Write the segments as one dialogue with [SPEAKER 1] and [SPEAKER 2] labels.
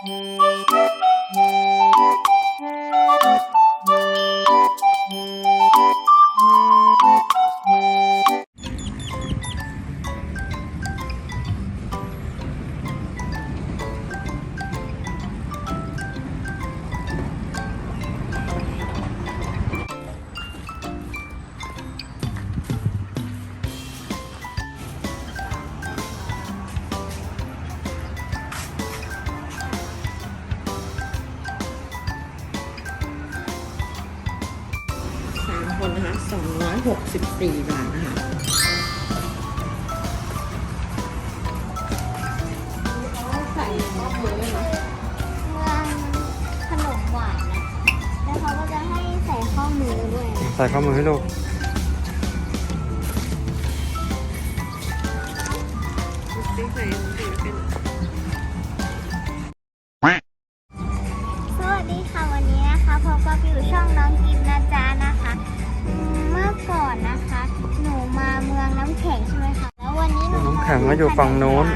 [SPEAKER 1] ส 164 บาทนะคะใส่ข้อมือเลยนะ
[SPEAKER 2] ขนมหวานนะแล้วเขาก็จะให้ใส่ข้อมือด้วย
[SPEAKER 3] ใส่ข้อมือให้ลูก
[SPEAKER 2] อยู่
[SPEAKER 3] ฝั่งโน้น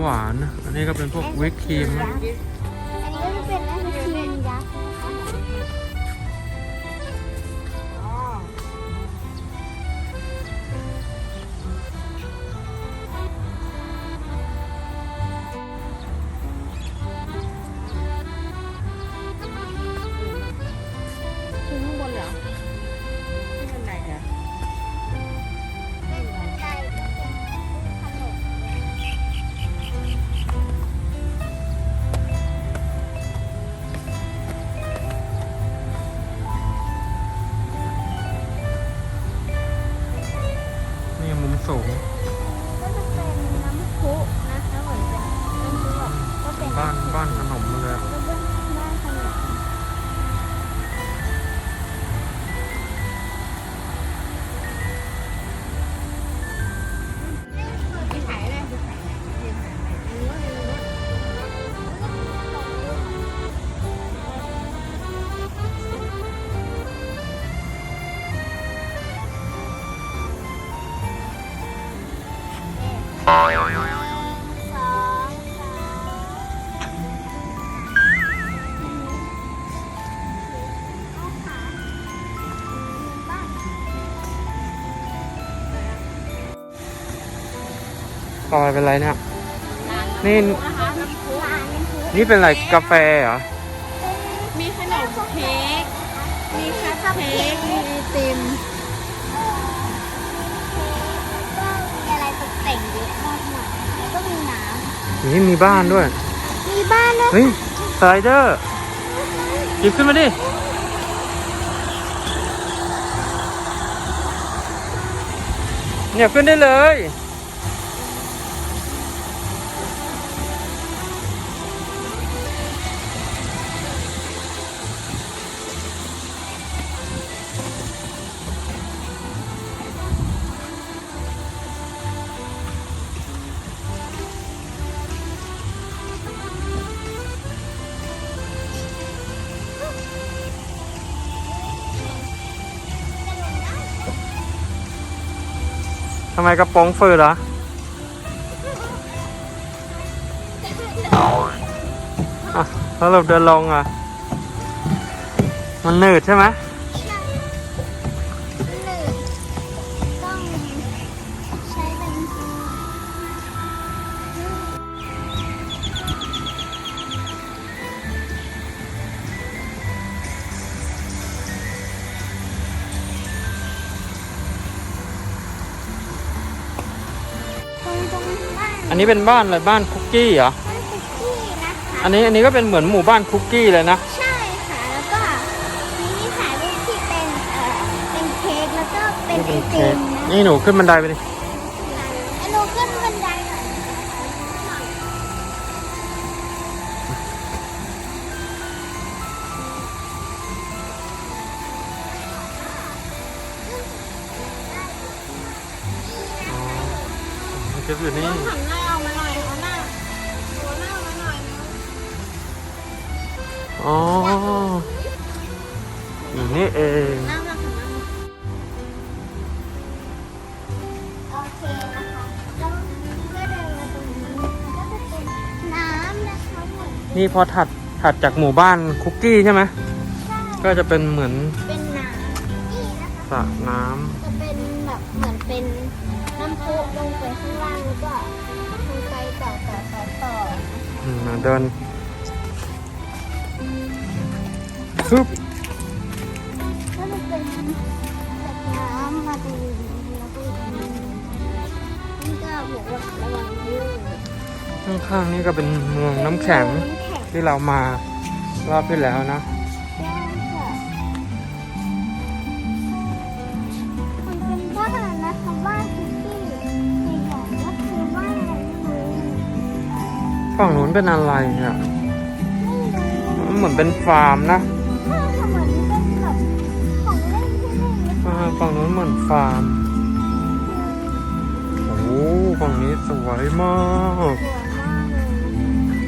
[SPEAKER 2] หวาน อันนี้ก็เป็น
[SPEAKER 3] พวกวิปครีมนะ
[SPEAKER 2] ปอย
[SPEAKER 1] เป็
[SPEAKER 2] นไรเนี่
[SPEAKER 3] ย นี่นะ
[SPEAKER 1] คะน้ำพุ
[SPEAKER 2] ร้านน้ำพุ
[SPEAKER 3] นี่เป็นอะไรกาแฟเหรอ
[SPEAKER 1] มีขนมเค้ก มีคัพเค้ก มีไอติม
[SPEAKER 2] ก็มีอะไรตกแต่งเยอะมากมายแล้วก็มีน้
[SPEAKER 3] นี่มีบ้านด้วยำ
[SPEAKER 2] มีบ้านด้วย
[SPEAKER 3] เฮ้ย สไลเดอร์หยิบขึ้นมาดิ เนี่ยขึ้นได้เลยำไมกระโปรงฝืดเหรอ อะแล้วเราเดินลงอะ มันหนืดใช่ไหม
[SPEAKER 2] นี้เป็นบ้าน
[SPEAKER 3] อะไรบ้านคุกกี้เหรอ
[SPEAKER 2] บ้านคุกกี้นะคะ
[SPEAKER 3] อันนี้อันนี้ก็เป็นเหมือนหมู่บ้านคุกกี้เลยนะ
[SPEAKER 2] ใช่ค่ะ แล้วก็นี่ถ่ายรูปที่เป็นเอ่อเป็นเค้กแล้วก็เป็นไอติมนะ
[SPEAKER 3] นี่หนูขึ้นบันไดไปดิ
[SPEAKER 2] หนูขึ้นบันไดหน่อยก็ขึ้นี่
[SPEAKER 1] หันหน้ อ๋ออยู่นี่
[SPEAKER 2] เอง
[SPEAKER 1] หน้ามาหันหน้ามา
[SPEAKER 3] โอเคนะคะแล้วก็เดินมาตรงนี้ก็จะเป็นน้ำนะคะเหมือน
[SPEAKER 2] นี่พอถัดถัดจากหมู่บ้านคุกกี้ใช่ไหม
[SPEAKER 3] ใช่
[SPEAKER 2] ก็จะเป็นเหมือน
[SPEAKER 3] เป็นน้ำนี่นะคะ
[SPEAKER 2] สระน้
[SPEAKER 3] จะเป็นแบบเหมือนเป็นน้ำพุลงไปข้างล่างแล้วก็ลงไปต่อต่อต่อต่อำ
[SPEAKER 2] อืมเดิน ฮึบ
[SPEAKER 3] ก็จะเป็นจากน้ำมาตรงนี้แล้วก็นี่ก็บอกว่าระวังลื่น
[SPEAKER 2] ข้างๆนี่ก็เป็นเมืองน้ำแข็งที่เรามารอบที่แล้วนะ
[SPEAKER 3] มันเป็นบ้านนะคะบ้านคุกกี้ใหญ่ๆก็คือบ้านอะไรไม่รู้
[SPEAKER 2] ฝั่งนู้นเป็นอะไรอะ
[SPEAKER 3] ไม่รู้
[SPEAKER 2] มันเหมือนเป็นฟาร์มนะ ฝั่งนู้นเหมือนฟาร์ม โอ้โหฝั่งนี้สวยมาก
[SPEAKER 3] สวยมากเลย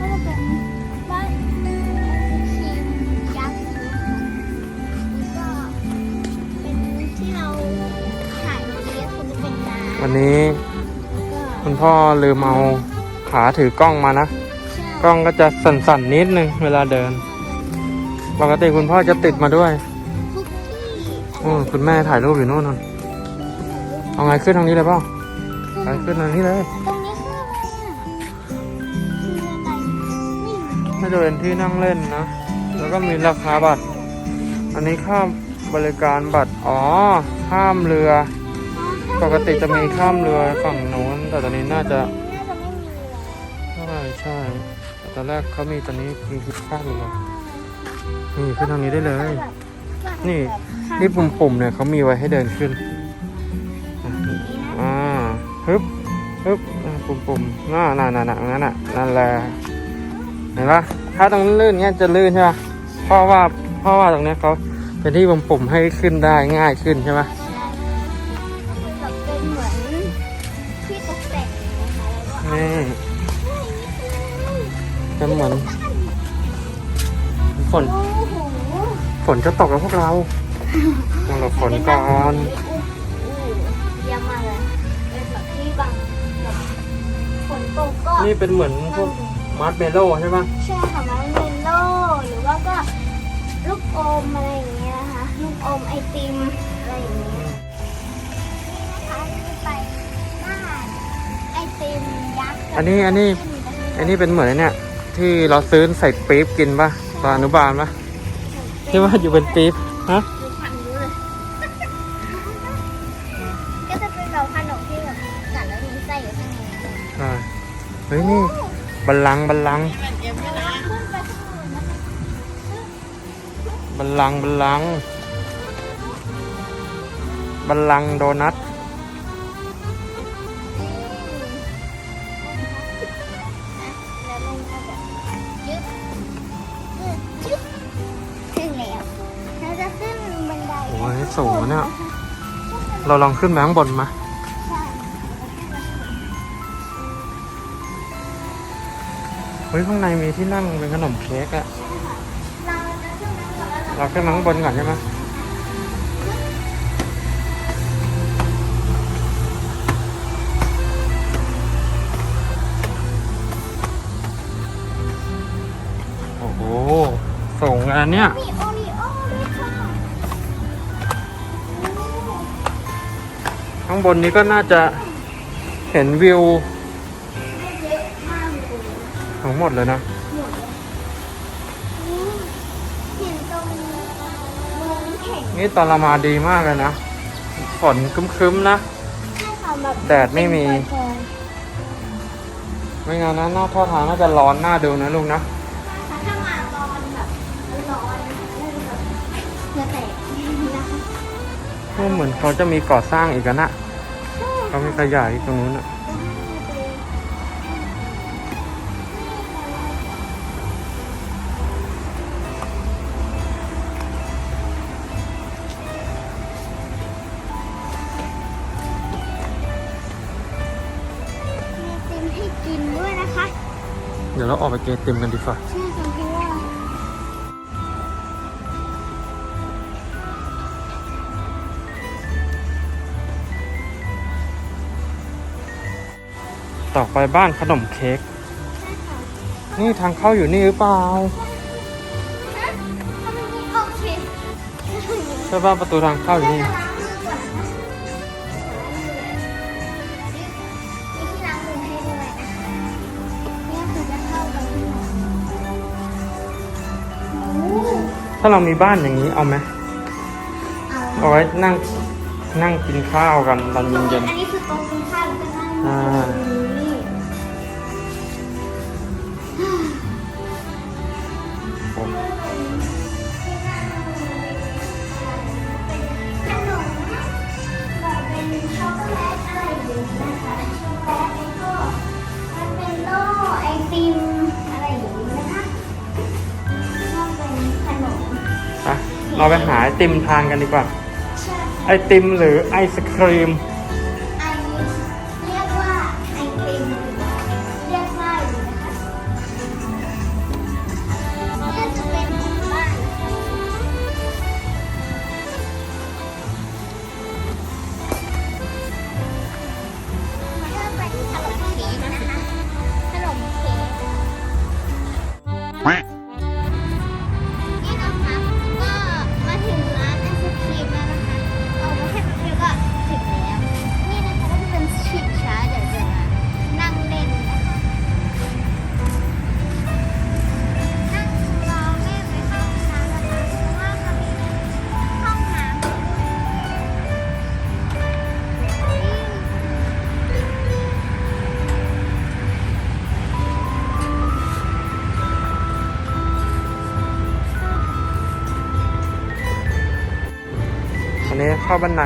[SPEAKER 3] ก็จะเป็นบ้านไอศครีมยักษ์นะคะแล้วก็เป็นที่เราถ่ายเมื่อกี้คือจะเป็นน้ำ
[SPEAKER 2] วันนี้
[SPEAKER 3] แล้วก็
[SPEAKER 2] คุณพ่อลืมเอาขาถือกล้องมานะ
[SPEAKER 3] ใช่
[SPEAKER 2] กล้องก็จะสั่นๆนิดนึงเวลาเดิน ปกติคุณพ่อจะติดมาด้วย
[SPEAKER 3] คุกกี้
[SPEAKER 2] โอ้คุณแม่ถ่ายรูปอยู่โน่นนนเอาไงขึ้นทางนี้เลยเปล่าไปขึ้นทางนี้เลย
[SPEAKER 3] ตรงนี้คืออะไรอะคืออะไรนี่
[SPEAKER 2] น่าจะเป็นที่นั่งเล่นนะ แล้วก็มีราคาบัตร อันนี้ค่าบริการบัตร อ๋อ ข้ามเรือ ปกติจะมีข้ามเรือฝั่งโน้น แต่ตอนนี้น่าจะ
[SPEAKER 3] น่าจะไม่มีแล้ว
[SPEAKER 2] ใช่ใช่แต่ตอนแรกเขามีตอนนี้มีข้ามเรือนี่ขึ้นทางนี้ได้เลย นี่นี่ปุ่มๆเนี่ยเขามีไว้ให้เดินขึ้นอ่าฮึบฮึบอ่าปุ่มๆน่าน่าน่าน่านั่นน่ะนั่นแหละเห็นปะถ้าตรงลื่นเงี้ยจะลื่นใช่ปะเพราะว่าเพราะว่าตรงเนี้ยเขาเป็นที่ปุ่มๆให้ขึ้นได้ง่ายขึ้นใช่ปะ
[SPEAKER 3] แบบเป็นเหมือน น
[SPEAKER 2] จะตกแล้วพวกเราต้องหลบฝนก่อน
[SPEAKER 3] เยี่ยมมากเลยเป็นแบบที่บังแบบฝนตกก็
[SPEAKER 2] นี่เป็นเหมือนพวกมาร์ชเมลโล่ใช่ปะ
[SPEAKER 3] ใช่ค่ะมันเมนโล่หรือว่าก็ลูกอมอะไรอย่างเงี้ยนะคะลูกอมไอติมอะไรอย่างเงี้ยนี่นะคะจะไปไอติมยักษ์
[SPEAKER 2] อันนี้อันนี้อันนี้เป็นเหมือนเนี่ยที่เราซื้อใส่ปี๊บกินปะตอนอนุบาลปะ ที่ว่าอยู่เป็นปี๊บฮะ
[SPEAKER 3] ดูพันรู้เลย ก็จะเป็นแบบขนมที่แบบกัดแล้วมีไส้อยู่ข้างใน
[SPEAKER 2] ใช่เฮ้ยนี่บัลลังก์บัลลังก์
[SPEAKER 1] เป็นเอ็มไม่ได้
[SPEAKER 3] ขึ้นไปข้างบนนะคะ
[SPEAKER 2] บัลลังก์บัลลังก์บัลลังก์โดนัท
[SPEAKER 3] ย
[SPEAKER 2] สูงอะเนี่ย เราลองขึ้นไปข้างบนมาเฮ้ยข้างในมีที่นั่งเป็นขนมเค้กอะ
[SPEAKER 3] เราขึ้นแล้วเรา
[SPEAKER 2] เราขึ้นมาข้างบนก่อนใช่ไหมโอ้โหสูงอันเนี้ย ข้างบนนี้ก็น่าจะเห็นวิว
[SPEAKER 3] เยอะมากเลย
[SPEAKER 2] ทั้งหมดเลยนะ
[SPEAKER 3] หมดเลยนี่เห็นตรงเมืองแข็ง
[SPEAKER 2] นี่ตอนเรามาดีมากเลยนะฝนครึ้มๆนะ
[SPEAKER 3] ใช่ค่ะแบบ
[SPEAKER 2] แดดไม่มี
[SPEAKER 3] เป็นปล่อย
[SPEAKER 2] ไม่งั้นนะนอกท่อทางน่าจะร้อนหน้าดูนะลูกนะ
[SPEAKER 3] เห
[SPEAKER 2] มือนเขาจะมีก่อสร้างอีกนะ เขามีขยายตรงนู้นอะเดี๋ยวเราออกไปเกตเต็มกันดีกว่า ต่อไปบ้านขนมเค้ก
[SPEAKER 3] ใช่ค่ะ
[SPEAKER 2] นี่ทางเข้าอยู่นี่หรือเปล่า
[SPEAKER 3] ฮะทำไมไม่โอเค
[SPEAKER 2] ใช่ป่ะประตูทางเข้าอยู่นี่
[SPEAKER 3] ล้างมือก่อนนะมีที่ล้างมือให้ด้วยนะคะเนี่ยคือจะเข้าไปที่ไหนโอ้
[SPEAKER 2] ถ้าเรามีบ้านอย่างนี้เอาไหม
[SPEAKER 3] เอา
[SPEAKER 2] เอาไว้นั่งนั่งกินข้าวกันตอนเย็น
[SPEAKER 3] อันนี้คือโต๊ะกินข้าวแล้วก็นั่ง
[SPEAKER 2] ผม
[SPEAKER 3] ขนมแบบเป็นช็อกโกแลตอะไรอย่างนี้นะคะช็อกโกแลตแล้วก็มันเป็นโล่ไอติมอะไรอย่างนี้นะคะก็เป็นขนม
[SPEAKER 2] อะเราไปหาไอติมทานกันดีกว่า
[SPEAKER 3] ใช่
[SPEAKER 2] ไอติมหรือไอศครีม
[SPEAKER 3] นนี้เข้า
[SPEAKER 2] บันได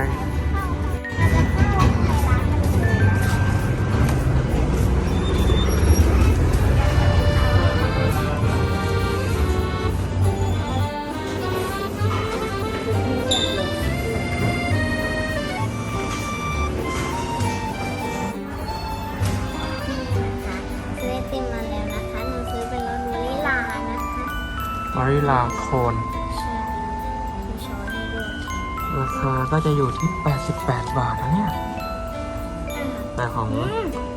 [SPEAKER 3] ซื้อไอติมมาแล้วนะคะหนูซื้อเป็นรสวานิลานะคะ
[SPEAKER 2] มาริลาโคน ราคาก็จะอยู่ที่ 88 บาทนะเนี่ย แต่ของ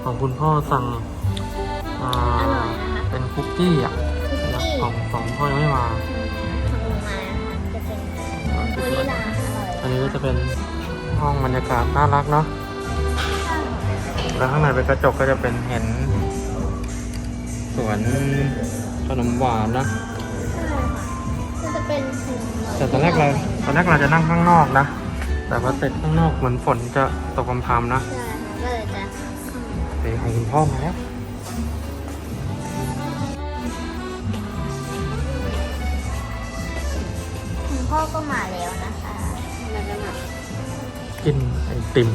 [SPEAKER 2] ของคุณพ่อสั่งอ่า
[SPEAKER 3] อร่อยนะคะ
[SPEAKER 2] เป็นคุกกี้อะ
[SPEAKER 3] คุกกี้
[SPEAKER 2] ของของพ่อยังไม่มา
[SPEAKER 3] ของหนูมานะคะจะเป็นวานิลาอร่อย
[SPEAKER 2] อันนี้ก็จะเป็นห้องบรรยากาศน่ารักเนาะ แล้วข้างในเป็นกระจกก็จะเป็นเห็นสวนขนมหวานนะ
[SPEAKER 3] ก็ จะเป็นถุง
[SPEAKER 2] แต่ตอนแรกเราตอนแรกเราจะนั่งข้างนอกนะ แต่พอเสร็จข้างนอกเหมือนฝนจะตกพรำๆนะ
[SPEAKER 3] ใช่ค่ะก็เลยจะ
[SPEAKER 2] เดี๋ยวของคุณพ่อมาแล้ว
[SPEAKER 3] คุณพ่อก็มาแล้วนะคะ
[SPEAKER 1] แล้วก็มา
[SPEAKER 2] กินไอติม